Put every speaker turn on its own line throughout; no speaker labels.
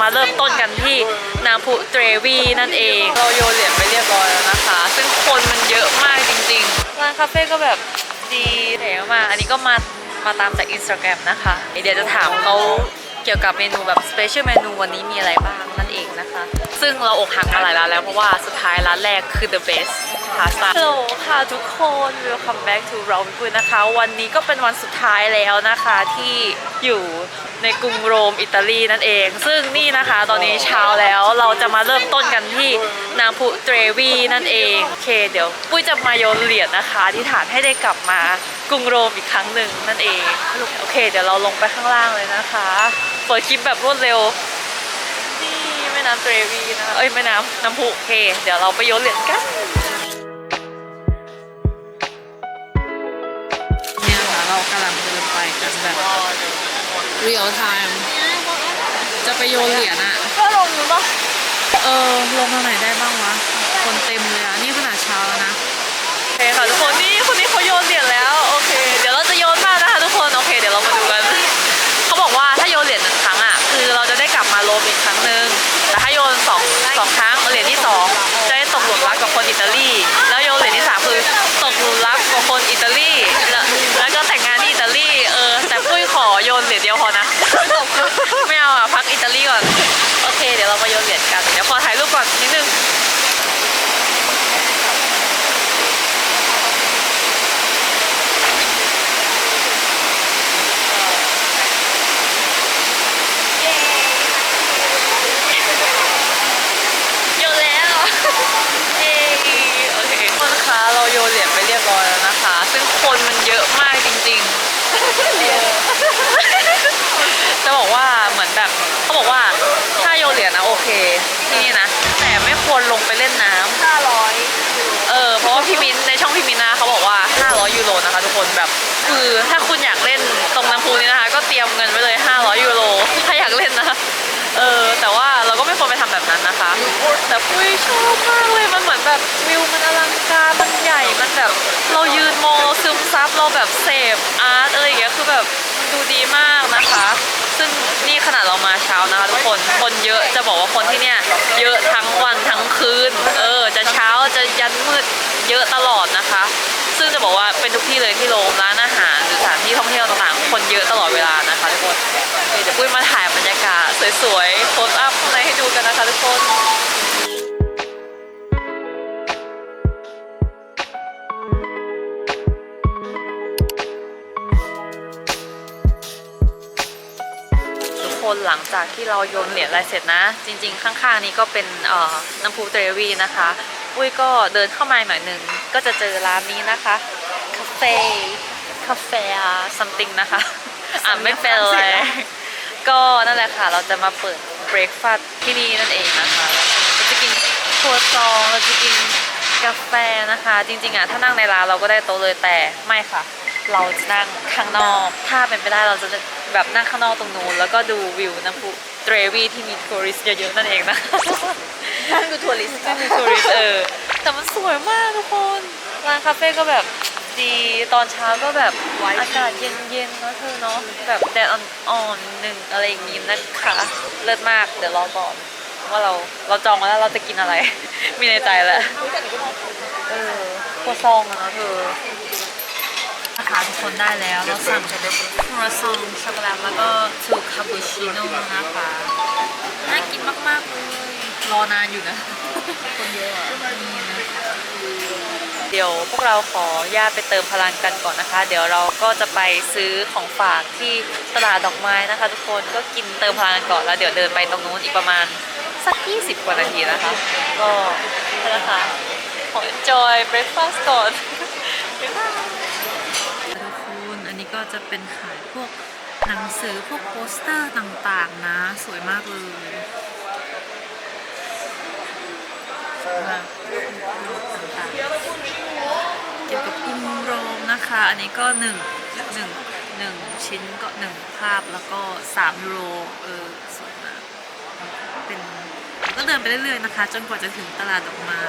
มาเริ่มต้นกันที่น้ำพุเทรวีนั่นเอง เราโยนเหรียญไปเรียบร้อยแล้วนะคะ ซึ่งคนมันเยอะมากจริงๆร้านคาเฟ่ก็แบบดีแถมมากอันนี้ก็มามาตามจากอินสตาแกรมนะคะ เดี๋ยวจะถามเขาเกี่ยวกับเมนูแบบสเปเชียลเมนูวันนี้มีอะไรบ้าง นั่นเองนะคะ ซึ่งเราอกหักมาหลายร้านแล้วเพราะว่าสุดท้ายร้านแรกคือ the best pasta ฮัลโหลค่ะทุกคน welcome back to เราพิพูดนะคะ วันนี้ก็เป็นวันสุดท้ายแล้วนะคะที่อยู่ในกรุงโรมอิตาลีนั่นเอง ซึ่งนี่นะคะตอนนี้เช้าแล้วเราจะมาเริ่มต้นกันที่น้ำพุเทรวีนั่นเองโอเคเดี๋ยว ปุ้ยจะมาโยนเหรียญนะคะที่ฐานให้ได้กลับมากรุงโรมอีกครั้งหนึ่งนั่นเองโอเค เดี๋ยวเราลงไปข้างล่างเลยนะคะเปิดคลิปแบบรวดเร็ว ม่น้ำเทรวีนะคะเอ้ยแม่น้ำน้ำพุโอเค เดี๋ยวเราไปโยนเหรียญกันเนี่ยค่ะเรากำลังเดินไปกันแบบเรียลไทม์จะไปโยนเหรียญอะ
ก็ลงอยู่ปะ
เออ ลงทางไหนได้บ้างวะ คนเต็มเลยอะนี่ขนาดเช้าแล้วนะ โอเคค่ะทุกคน นี่คนนี้เขาโยนเหรียญแล้ว โอเคเดี๋ยว เดี๋ยวเรามาโยนเหรียญกันเดี๋ยวขอถ่ายรูปก่อนนิดนึงโยนแล้วเย้โอเคคนคะเราโยนเหรียญไปเรียบร้อยแล้วนะคะซึ่งคนมันเยอะมากจริงๆเหรียญ จะบอกว่าเหมือนแบบเขาบอกว่าถ้าโยนเหรียญนะโอเคที่นี่นะ แต่ไม่ควรลงไปเล่นน้ำ
ห้าร้อย
เออเพราะว่าพี่มิ้นในช่องพี่มิ้นนะเขาบอกว่า 500 ยูโรนะคะทุกคนแบบคือถ้าคุณอยากเล่นตรงน้ำพุนี้นะคะ ก็เตรียมเงินไว้เลย 500 ยูโรถ้าอยากเล่นนะเออแต่ว่าเราก็ไม่ควรไปทำแบบนั้นนะคะ แต่ปุ้ยชอบมากเลยมันเหมือนแบบวิวมันอลังการมันใหญ่มันแบบ เรายืนมองเราซึมซับเราแบบเสพอาร์ตอะไรอย่างเงี้ยคือแบบ ดูดีมากนะคะ ซึ่งนี่ขนาดเรามาเช้านะคะทุกคน คนเยอะจะบอกว่าคนที่เนี่ยเยอะทั้งวันทั้งคืน เออ จะเช้าจะยันมืดเยอะตลอดนะคะ ซึ่งจะบอกว่าเป็นทุกที่เลยที่โรงร้านอาหารหรือสถานที่ท่องเที่ยวต่างๆ คนเยอะตลอดเวลานะคะทุกคนเดี๋ยวปุ้ยมาถ่ายบรรยากาศสวยๆโพสอัพข้างในให้ดูกันนะคะทุกคน หลังจากที่เราโยนเหรียญอะไรเสร็จนะ จริง ๆ ข้างๆนี้ก็เป็นเอ่อน้ำพุเทรวีนะคะอุ้ยก็เดินเข้ามาหน่อยหนึ่งก็จะเจอร้านนี้นะคะคาเฟ่คาเฟ่ something นะคะอ่านไม่เป็นเลยก็นั่นแหละค่ะ เราจะมาเปิดเบรคฟาสต์ที่นี่นั่นเองนะคะเราจะกินครัวซองเราจะกินกาแฟนะคะ จริงๆอะถ้านั่งในร้านเราก็ได้โต๊ะเลยแต่ไม่ค่ะ เราจะนั่งข้างนอก ถ้าเป็นไปได้เราจะ แบบนั่งข้างนอกตรงนู้นแล้วก็ดูวิวน้ำพุเทรวีที่มีทัวริสต์เยอะๆนั่นเองนะ
นั่นคือทัวริสต์
ที่มีทัวริสต์เออแต่มันสวยมากทุกคนร้านคาเฟ่ก็แบบดีตอนเช้าก็แบบอากาศเย็นๆเนอะเธอเนาะแบบแดดอ่อนๆหนึ่งอะไรอย่างงี้นะคะเลิศมากเดี๋ยวรอก่อนว่าเราเราจองมาแล้วเราจะกินอะไร มีในใจแล้วเออครัวซองอะเนาะเธอ นะคะทุกคนได้แล้วเราสั่งครัวซองช็อกโกแลตแล้วก็ทูคาปูชิโน่นะคะน่ากินมากๆเลยรอนานอยู่นะคนเยอะนี่นะคะเดี๋ยวพวกเราขอญาตไปเติมพลังกันก่อนนะคะ เดี๋ยวเราก็จะไปซื้อของฝากที่ตลาดดอกไม้นะคะ ทุกคนก็กินเติมพลังกันก่อนแล้วเดี๋ยวเดินไปตรงนู้นอีกประมาณสัก 20 กว่านาทีนะคะ ก็นั่นแหละค่ะขอ enjoy breakfast ก่อนบ๊ายบายทุกคนอันนี้ก็ จะเป็นขายพวกหนังสือพวกโปสเตอร์ต่างๆนะ สวยมากเลยมากต่างๆเกี่ยวกับกรุงโรมนะคะ อันนี้ก็หนึ่งหนึ่งหนึ่งชิ้นก็หนึ่งภาพแล้วก็สามยูโรเออสวยมากเป็นก็เดินไปเรื่อยๆนะคะ จนกว่าจะถึงตลาดดอกไม้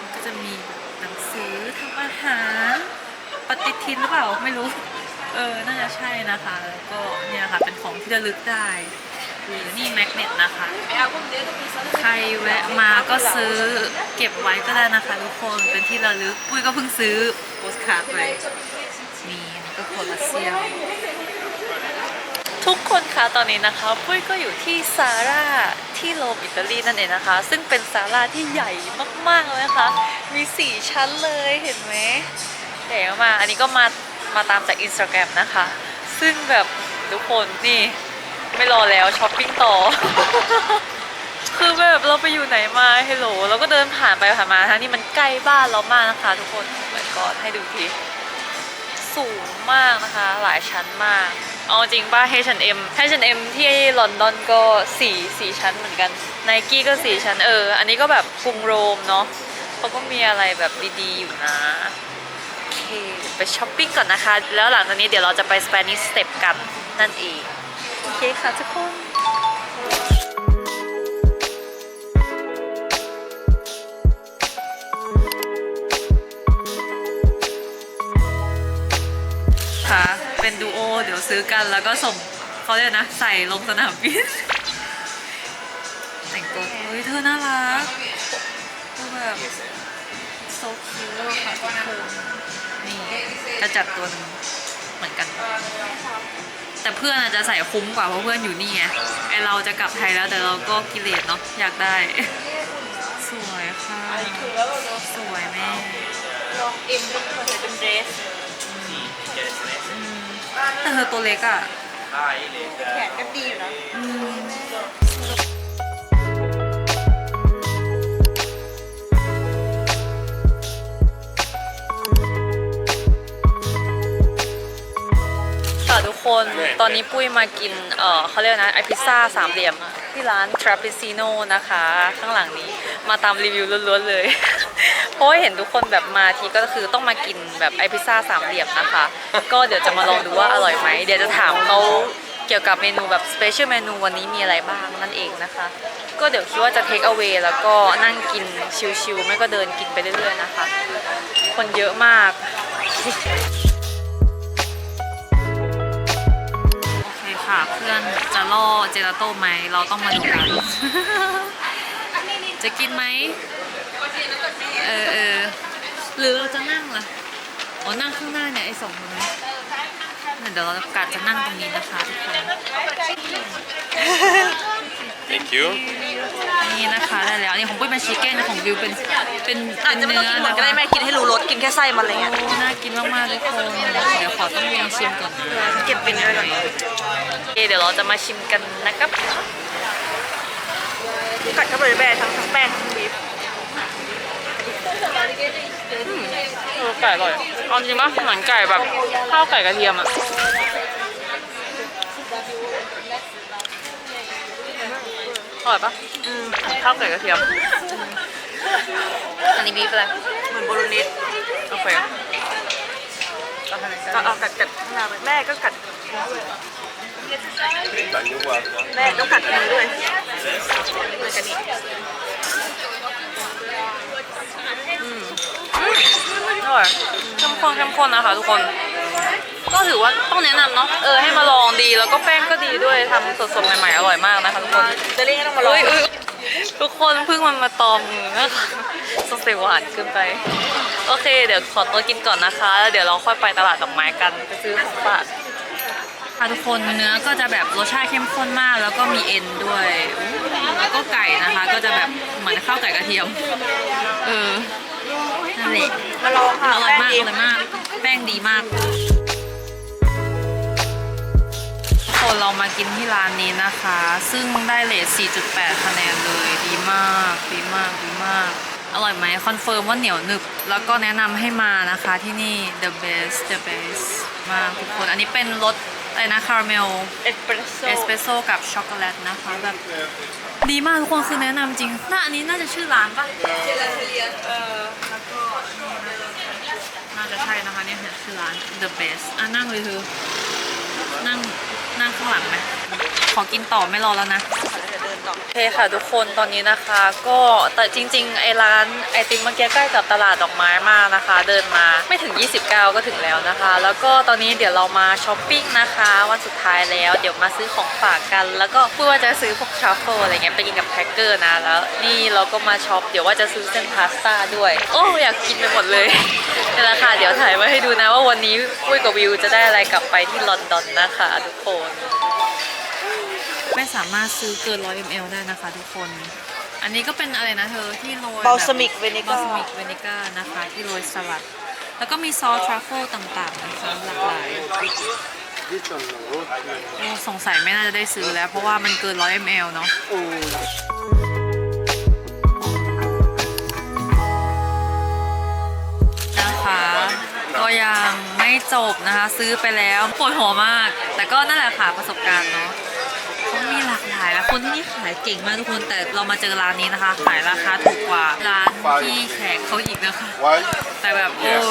มก็จะมีหนังสือทำอาหาร ปฏิทินหรือเปล่าไม่รู้ เออ น่าจะใช่นะคะ แล้วก็เนี่ยค่ะ เป็นของที่ระลึกได้นี่แมกเนตนะคะ ใครแวะมาก็ซื้อเก็บไว้ก็ได้นะคะทุกคน เป็นที่ระลึก ปุ้ยก็เพิ่งซื้อโปสการ์ดไปนี่นี่ก็โคลาเซียมทุกคนคะตอนนี้นะคะปุ้ยก็อยู่ที่ซาร่าที่โรมอิตาลีนั่นเองนะคะ ซึ่งเป็นซาร่าที่ใหญ่มากๆเลยนะคะ มีสี่ชั้นเลยเห็นไหม ใหญ่มากอันนี้ก็มามาตามจากอินสตาแกรมนะคะ ซึ่งแบบทุกคนนี่ไม่รอแล้วช้อปปิ้งต่อ คือแบบเราไปอยู่ไหนมาเฮลโหลเราก็เดินผ่านไปผ่านมาทั้งที่มันใกล้บ้านเรามากนะคะ ทุกคนเหมือนก่อนให้ดูทีสูงมากนะคะ หลายชั้นมาก เอาจริงป่ะ H&M H&M ที่ลอนดอนก็สี่สี่ชั้นเหมือนกัน Nike ก็สี่ชั้นเออ อันนี้ก็แบบกรุงโรมเนาะเขาก็มีอะไรแบบดีๆอยู่นะ ไปช้อปปิ้งก่อนนะคะ แล้วหลังจากนี้เดี๋ยวเราจะไป Spanish Step กันนั่นเองโอเคค่ะทุกคนค่ะเป็นดูโอเดี๋ยวซื้อกันแล้วก็ส่งเขาเรียกนะ ใส่ลงสนามบินแต่งตัวเฮ้ยเธอน่ารักคือแบบโซคิวค่ะทุกคน จะจัดตัวหนึงเหมือนกัน แต่เพื่อนอาจจะใส่คุ้มกว่าเพราะเพื่อนอยู่นี่ไงไอเราจะกลับไทยแล้วแต่เราก็กิเลสเนาะอยากได้ สวยค่ะ สวยแม่
ลองเอ็มก็เหมือนเป็นเดรส
แต่เธอตัวเล็กอะ
แขนก็ดีอยู่นะ
ค่ะทุกคนตอนนี้ปุ้ยมากิน เออเขาเรียกนะไอพิซซ่าสามเหลี่ยมอะที่ร้าน t r a p i z i n o นะคะ ข้างหลังนี้มาตามรีวิวล้วนๆเลย เพราะว่าเห็นทุกคนแบบมาทีก็คือต้องมากินแบบไอพิซซ่าสามเหลี่ยมนะคะ ก็เดี๋ยวจะมาลองดูว่าอร่อยไหม เดี๋ยวจะถามเขาเกี่ยวกับเมนูแบบสเปเชียลเมนูวันนี้มีอะไรบ้างนั่นเองนะคะ ก็เดี๋ยวคิดว่าจะเทคเอา a y แล้วก็นั่งกินชิลๆไม่ก็เดินกินไปเรื่อยๆนะคะ คนเยอะมาก คค่ะ เพื่อนจะล่อเจลาโต้ไหม เราต้องมาดูกัน จะกินไหมเออเออหรือเราจะนั่งล่ะอ๋อนั่งข้างหน้าเนี่ยไอ้สองคนนี้เดี๋ยวเรากะจะนั่งตรงนี้นะคะทุกคน
Thank you.
นี่นะคะได้แล้วอันนี่ของปุ้ยเป็นชิคเก้นของวิวเป็นเป็น
อาจจะไม่ต้องกินหมดก็ได้แม่กินให้รู้รสกินแค่ไส้มันอะไรเงี้ย
โอ้น่ากินมากๆทุกคนเดี๋ยวขอต้องลองชิมก่อนนะ
เก็บเป็นไว้ก่อน
โอเค เดี๋ยวเราจะมาชิมกันนะครับ
กัดเข้าไปเลยแม่ทั้งทั้งแป้งทั้งบีฟ
เออไก่อร่อยเอาจริงปะเหมือนไก่แบบข้าวไก่กระเทียมอะอร่อยปะอืมข้าวไก่กระเทียม อันนี้บีฟอะไร
เหมือนโบโลเนส
โอเคเอาให้มัน
ก็เอากัดกัดข้างหน้าไปแม่ก็กัด แม่ก็กัดมือด้วยเหมือนกันนี่
อร่อยเข้มข้นเข้มข้นนะคะทุกคน ก็ถือว่าต้องแนะนำเนาะ เออให้มาลองดีแล้วก็แป้งก็ดีด้วยทำสดๆใหม่ๆอร่อยมากนะคะทุกคน
จะเรียกให้ต้องมาลอง
เอ้ยเอ้ยทุกคนเพิ่งมันมาตอมมือนะคะสงสัยหวานเกินไป โอเค เดี๋ยวขอตัวกินก่อนนะคะแล้วเดี๋ยวเราค่อยไปตลาดดอกไม้กันไปซื้อของฝาก ค่ะทุกคนเนื้อก็จะแบบรสชาติเข้มข้นมาก แล้วก็มีเอ็นด้วยอู้แล้วก็ไก่นะคะ ก็จะแบบเหมือนข้าวไก่กระเทียม เออนั่นแหละ
มาลองค่ะ
อร่อยมาก
แป้
องร่อยมาก แป้งดีมากทุกคนเรามากินที่ร้านนี้นะคะ ซึ่งได้เลท4.8 คะแนนเลย ดีมาก ดีมาก ดีมาก อร่อยไหมคอนเฟิร์มว่าเหนียวหนึบ แล้วก็แนะนำให้มานะคะที่นี่ the best the best มากทุกคน อันนี้เป็นรส อะไรนะคาราเมล
เอสเปรสโซ่
เอสเปรสโซ่กับช็อกโกแลตนะคะแบบดีมากทุกคนคือแนะนำจริงน่าอันนี้น่าจะชื่อร้านปะ
เออ
น่าจะใช่นะคะเนี่ยเนี่ยคือร้าน The Best อะนั่งเลยเธอนั่งนั่งข้างหลังไหม ขอกินต่อไม่รอแล้วนะโอเคค่ะทุกคนตอนนี้นะคะ ก็แต่จริงๆไอ้ร้านไอติมเมื่อกี้ใกล้กับตลาดดอกไม้มากนะคะ เดินมาไม่ถึง 29 ก็ถึงแล้วนะคะ แล้วก็ตอนนี้เดี๋ยวเรามาช้อปปิ้งนะคะ วันสุดท้ายแล้วเดี๋ยวมาซื้อของฝากกัน แล้วก็พูดว่าจะซื้อพวกทรัฟเฟิลอะไรเงี้ยไปกินกับแครกเกอร์นะแล้วนี่เราก็มาช็อปเดี๋ยวว่าจะซื้อเส้นพาสต้าด้วย โอ้อยากกินไปหมดเลยนี่แหละค่ะเดี๋ยวถ่ายมาให้ดูนะว่าวันนี้ปุ้ยกับวิวจะได้อะไรกลับไปที่ลอนดอนนะคะทุกคน ไม่สามารถซื้อเกิน 100 ml ได้นะคะทุกคน อันนี้ก็เป็นอะไรนะเธอที่โรย
บ a ลซามิกเวนิ
บอ
ก้า
ลซามิกเวนิก้านะคะที่โรยสลัด แล้วก็มีซอสทรัฟเฟิลต่างๆนะคะหลากหลายโอ้สงสัยไม่น่าจะได้ซื้อแล้ว เพราะว่ามันเกิน 100 ml เนาะนะคะก็ยังไม่จบนะคะ ซื้อไปแล้วปวดหัวมาก แต่ก็นั่นแหละค่ะประสบการณ์เนาะ คนที่นี่ขายเก่งมากทุกคนแต่เรามาเจอร้านนี้นะคะ ขายราคาถูกกว่าร้านที่แขกเขาอีกนะคะ
Why?
แต่แบบโอ้
Yes.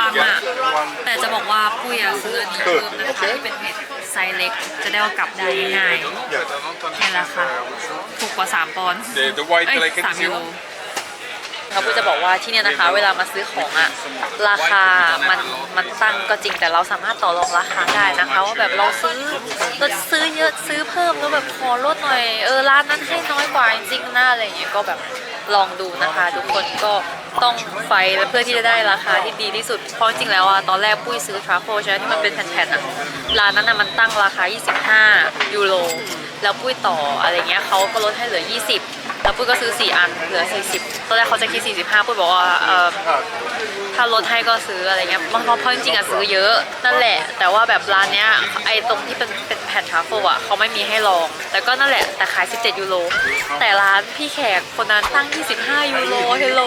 ปัง
Why?
อะ
Get one.
แต่จะบอกว่าปุ้ยอะซื้ออันนี้เพิ่มนะคะที่เป็นเห็ดไซส์เล็กจะได้เอากลับได้ง่ายๆนี่แหละค่ะถูกกว่า 3 ปอนด์
The, the white
เอ้ย
like
สามยูโร
it.
เขาพูดจะบอกว่าที่เนี่ยนะคะ เวลามาซื้อของอะราคามันมันตั้งก็จริงแต่เราสามารถต่อรองราคาได้นะคะว่าแบบเราซื้อเราซื้อเยอะซื้อเพิ่มแล้วแบบขอลดหน่อยเออร้านนั้นให้น้อยกว่าจริงๆนะอะไรอย่างเงี้ยก็แบบลองดูนะคะ ทุกคนก็ต้องไฟเพื่อที่จะได้ราคาที่ดีที่สุด เพราะจริงๆแล้วอะตอนแรกปุ้ยซื้อทรัฟเฟิลใช่ไหมที่มันเป็นแผ่นๆอะร้านนั้นอะมันตั้งราคา 25 ยูโรแล้วปุ้ยต่ออะไรเงี้ยเขาก็ลดให้เหลือ 20 แล้วปุ้ยก็ซื้อ 4 อันเหลือ 40ตอนแรกเขาจะคิด 45ปุ้ยบอกว่าเออถ้าลดให้ก็ซื้ออะไรเงี้ยเพราะเพราะจริงๆอะซื้อเยอะนั่นแหละ แต่ว่าแบบร้านเนี้ยไอตรงที่เป็นเป็นแผ่นทรัฟเฟิลอะเขาไม่มีให้ลองแต่ก็นั่นแหละแต่ขาย 17 ยูโรแต่ร้านพี่แขกคนนั้นตั้ง 25 ยูโรเฮลโหล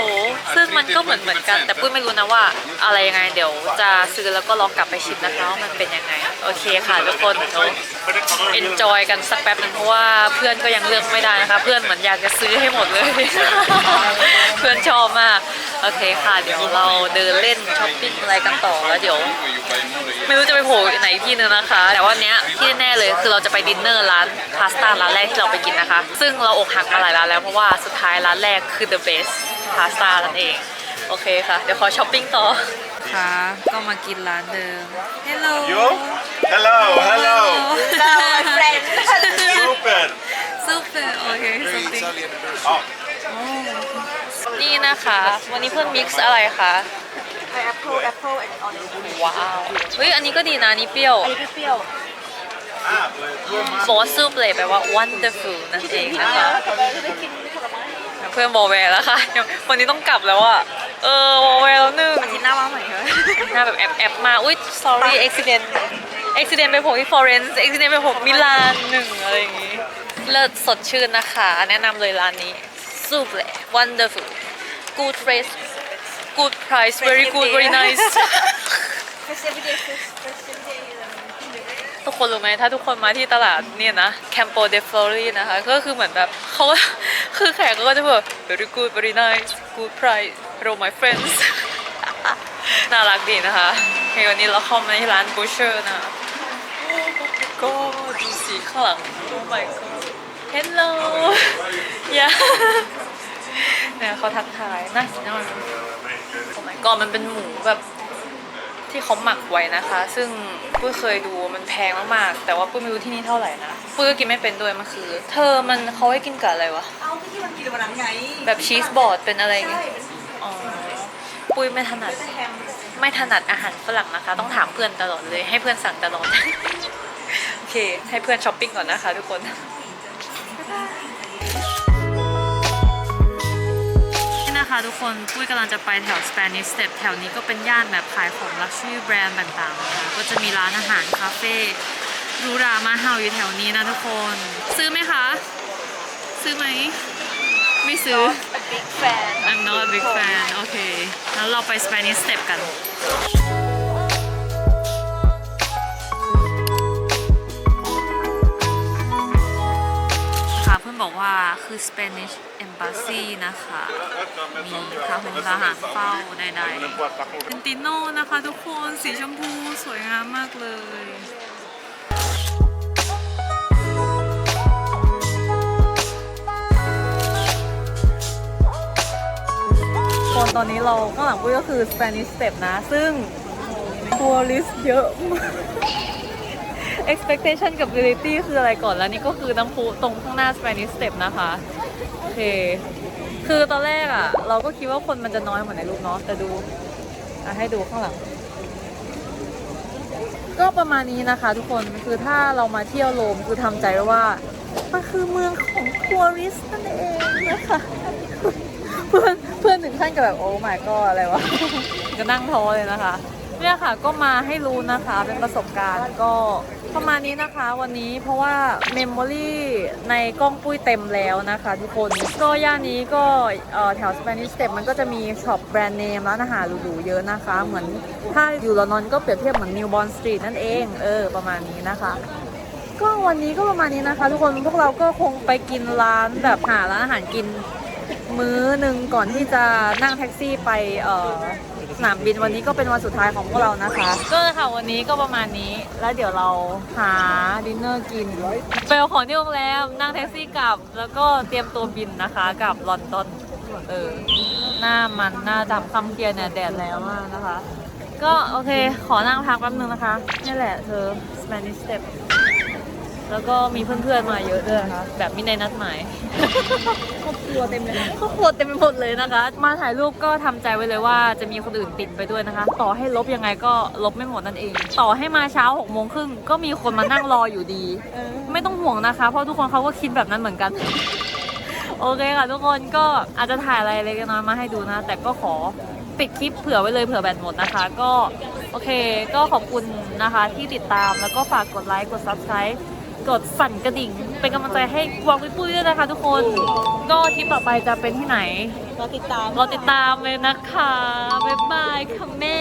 ซึ่งมันก็เหมือนเหมือนกัน แต่ปุ้ยไม่รู้นะว่าอะไรยังไงเดี๋ยวจะซื้อแล้วก็ลองกลับไปชิมนะคะว่ามันเป็นยังไง โอเคค่ะทุกคนเดี๋ยว enjoy กันสักแป๊บหนึงเพราะว่าเพื่อนก็ยังเลือกไม่ได้นะคะ เพื่อนเหมือนอยากจะซื้อให้หมดเลย เพื่อนชอบมาก โอเคค่ะ เดี๋ยวเราเดินเล่นช้อปปิ้งอะไรกันต่อแล้วเดี๋ยว ไม่รู้จะไปโผล่ไหนที่นึงนะคะ แต่ว่าเนี้ยที่แน่ๆเลยคือเราจะไปดินเนอร์ร้านพาสต้าร้านแรกที่เราไปกินนะคะ ซึ่งเราอกหักมาหลายร้านแล้วเพราะว่าสุดท้ายร้านแรกคือ the best พาสต้านั่นเอง โอเคค่ะ เดี๋ยวขอช้อปปิ้งต่อค่ะ ก็มากินร้านเดิม Hello
You? Hello, hello.
เราเฟรนด์
Super.
ซุปเปอร์โอเค something
Oh,
นี่นะคะ วันนี้เพื่อนมิกซ์อะไรคะ
ไอแอปเปิลแอปเปิลแอนด์ออเรนจ์
ว้าวเฮ้ยอันนี้ก็ดีนะอันนี่เปรี้ยว
อันนี้เปรี้ยว
บอกว่าซุปเลยแปลว่า wonderful นั่นเองนะคะ
ต่อไปจะได้กินผลไม้
เพื่อนบอแวร์แล้วค่ะเดี๋ยววันนี้ต้องกลับแล้วอะเออบอแวร์แล้วหนึ่ง
อาทิตย์หน้ามาใหม่เหรอ
หน้าแบบแอบแอบมา อุ้ย sorry accident accident ไปโผล่ที่ฟลอเรนซ์ accident ไปโผล่มิลานหนึ่งอะไรอย่างงี้ เลิศสดชื่นนะคะ แนะนำเลยร้านนี้ซุปเลย wonderful good price good price very good very nice
เฟสติวัลเดย์เฟสติวัลเดย์
ทุกคนรู้ไหมถ้าทุกคนมาที่ตลาดเนี่ยนะแคมโปเดฟลอรีนะคะ ก็คือเหมือนแบบเขาก็คือแขกก็จะแบบ very good very nice good price hello my friends น่ารักดีนะคะเฮ้ยวันนี้เราเข้ามาที่ร้าน butcher นะ ก็ดูสีข้างหลัง oh my god hello yeah เนี่ยเขาทักทายน่าสิน่ารัก oh my god มันเป็นหมูแบบที่เขาหมักไว้นะคะ ซึ่งปุ้ยเคยดูมันแพงมากๆ แต่ว่าปุ้ยไม่รู้ที่นี่เท่าไหร่นะปุ้ยก็กินไม่เป็นด้วยมันคือ เธอมันเขาให้กินกับอะไรวะ
เอาที่มันกินวันนั้นไง
แบบชีสบอร์ดเป็นอะไรอย่างเงี้ยอ๋อ ปุ้ยไม่ถนัด
แฮม
ไม่ถนัดอาหารฝรั่งนะคะ ต้องถามเพื่อนตลอดเลย ให้เพื่อนสั่งตลอด โอเค ให้เพื่อนช้อปปิ้งก่อนนะคะทุกคน นี่นะคะทุกคนปุ้ยกำลังจะไปแถว Spanish Step แถวนี้ก็เป็นย่านแบบขายของ luxury brand ต่างๆนะคะก็จะมีร้านอาหารคาเฟ่หรูหรามาเห่าอยู่แถวนี้นะทุกคน ซื้อไหมคะ ซื้อไหม ไม่ซื้อ
บิ๊กแฟน
I'm not a big fan โอเค แล้วเราไป Spanish Step กัน บอกว่าคือ Spanish Embassy นะคะ มีทหารทหารเฝ้าใดๆเป็นติโน่นะคะทุกคนสีชมพูสวยงามมากเลยคนตอนนี้เราข้างหลังปุ้ก็คือ Spanish Step นะ ซึ่งทัวริสเยอะมาก expectation กับ reality คืออะไรก่อนแล้วนี่ก็คือน้ำพุตรงข้างหน้า Spanish Step นะคะ โอเค คือตอนแรกอะเราก็คิดว่าคนมันจะน้อยเหมือนในรูปเนาะแต่ดูให้ดูข้างหลัง ก็ประมาณนี้นะคะทุกคนคือถ้าเรามาเที่ยวโรมคือทำใจไว้ว่า มันคือเมืองของทัวริสต์นั่นเองนะคะเพื่อนเพื่อนถึงขั้นกับแบบโอ้ my god อะไรวะก็นั่งท้อเลยนะคะเนี่ยค่ะก็มาให้รู้นะคะเป็นประสบการณ์ก็ ประมาณนี้นะคะวันนี้เพราะว่าเมมโมรี่ในกล้องปุ้ยเต็มแล้วนะคะทุกคนก็ย่านนี้ก็แถว Spanish Step มันก็จะมีช็อปแบรนด์เนมร้านอาหารหรูๆเยอะนะคะ เหมือนถ้าอยู่ลอนดอนก็เปรียบเทียบเหมือนนิวบอนสตรีทนั่นเองเออประมาณนี้นะคะก็วันนี้ก็ประมาณนี้นะคะ ทุกคนพวกเราก็คงไปกินร้านแบบหาร้านอาหารกินมื้อหนึ่งก่อนที่จะนั่งแท็กซี่ไปเอ่อ นามบินวันนี้ก็เป็นวันสุดท้ายของพวกเรานะคะ ก็ค่ะวันนี้ก็ประมาณนี้ แล้วเดี๋ยวเราหาดินเนอร์กินไปเอาของที่โรงแรมนั่งแท็กซี่กลับ แล้วก็เตรียมตัวบินนะคะกลับลอนดอนเออหน้ามันหน้าดำคำเกียร์เนี่ยแดดแล้วมากนะคะ ก็โอเคขอนั่งพักแป๊บนึงนะคะนี่แหละเธอ Spanish Step แล้วก็มีเพื่อนๆมาเยอะด้วยนะคะแบบมิในนัดหมาย
ครอบครัวเต็มเลย
ครอบครัวเต็มไปหมดเลยนะคะ มาถ่ายรูปก็ทำใจไว้เลยว่าจะมีคนอื่นติดไปด้วยนะคะ ต่อให้ลบยังไงก็ลบไม่หมดนั่นเอง ต่อให้มาเช้า6กโมงครึ่งก็มีคนมานั่งรออยู่ดี
เออ
ไม่ต้องห่วงนะคะ เพราะทุกคนเขาก็คิดแบบนั้นเหมือนกันโอเคค่ะทุกคนก็อาจจะถ่ายอะไรเล็กน้อยมาให้ดูนะ แต่ก็ขอปิดคลิปเผื่อไว้เลยเผื่อแบตหมดนะคะ ก็โอเค ก็ขอบคุณนะคะที่ติดตามแล้วก็ฝากกดไลค์กด subscribe กดสั่นกระดิ่ง เป็นกำลังใจให้วางวิปุ้ยด้วยนะคะทุกคน ก็ทริปต่อไปจะเป็นที่ไหน
เราติดตาม
รอติดตามเลยนะคะ บ๊ายบายค่ะแม่